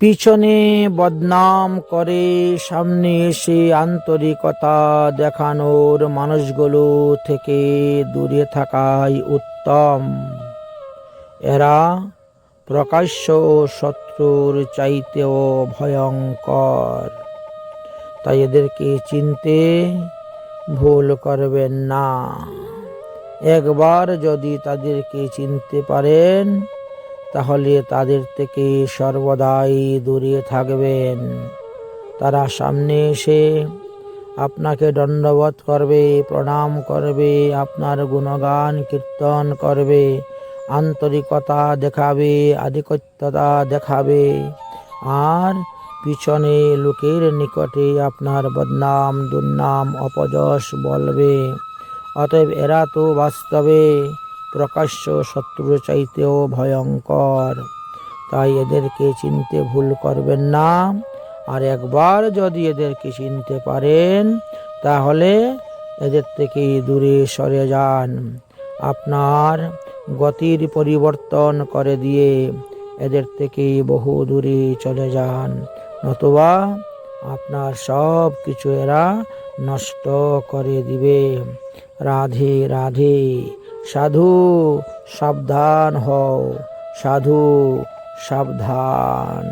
পিছনে বদনাম করে, সামনে এসে আন্তরিকতা দেখানোর মানুষগুলো থেকে দূরে থাকাই উত্তম। এরা প্রকাশ্য শত্রুর চাইতেও ভয়ঙ্কর। তাই এদেরকে চিনতে ভুল করবেন না। একবার যদি তাদেরকে চিনতে পারেন তাহলে তাদের থেকে সর্বদাই দূরে থাকবেন। তারা সামনে এসে আপনাকে দণ্ডবোধ করবে, প্রণাম করবে, আপনার গুণগান কীর্তন করবে, আন্তরিকতা দেখাবে, আধিপত্যতা দেখাবে। আর পিছনে লোকের নিকটে আপনার বদনাম, দুর্নাম, অপযশ বলবে। অতএব এরা তো বাস্তবে। প্রকাশ্য শত্রুর চাইতেও ভয়ঙ্কর। তাই এদেরকে চিনতে ভুল করবেন না। আর একবার যদি এদেরকে চিনতে পারেন, তাহলে এদের থেকে দূরে সরে যান। আপনার গতির পরিবর্তন করে দিয়ে এদের থেকে বহু দূরে চলে যান। নতুবা আপনার সব কিছু এরা নষ্ট করে দিবে। রাধে রাধে সাধু সাবধান হও সাধু সাবধান।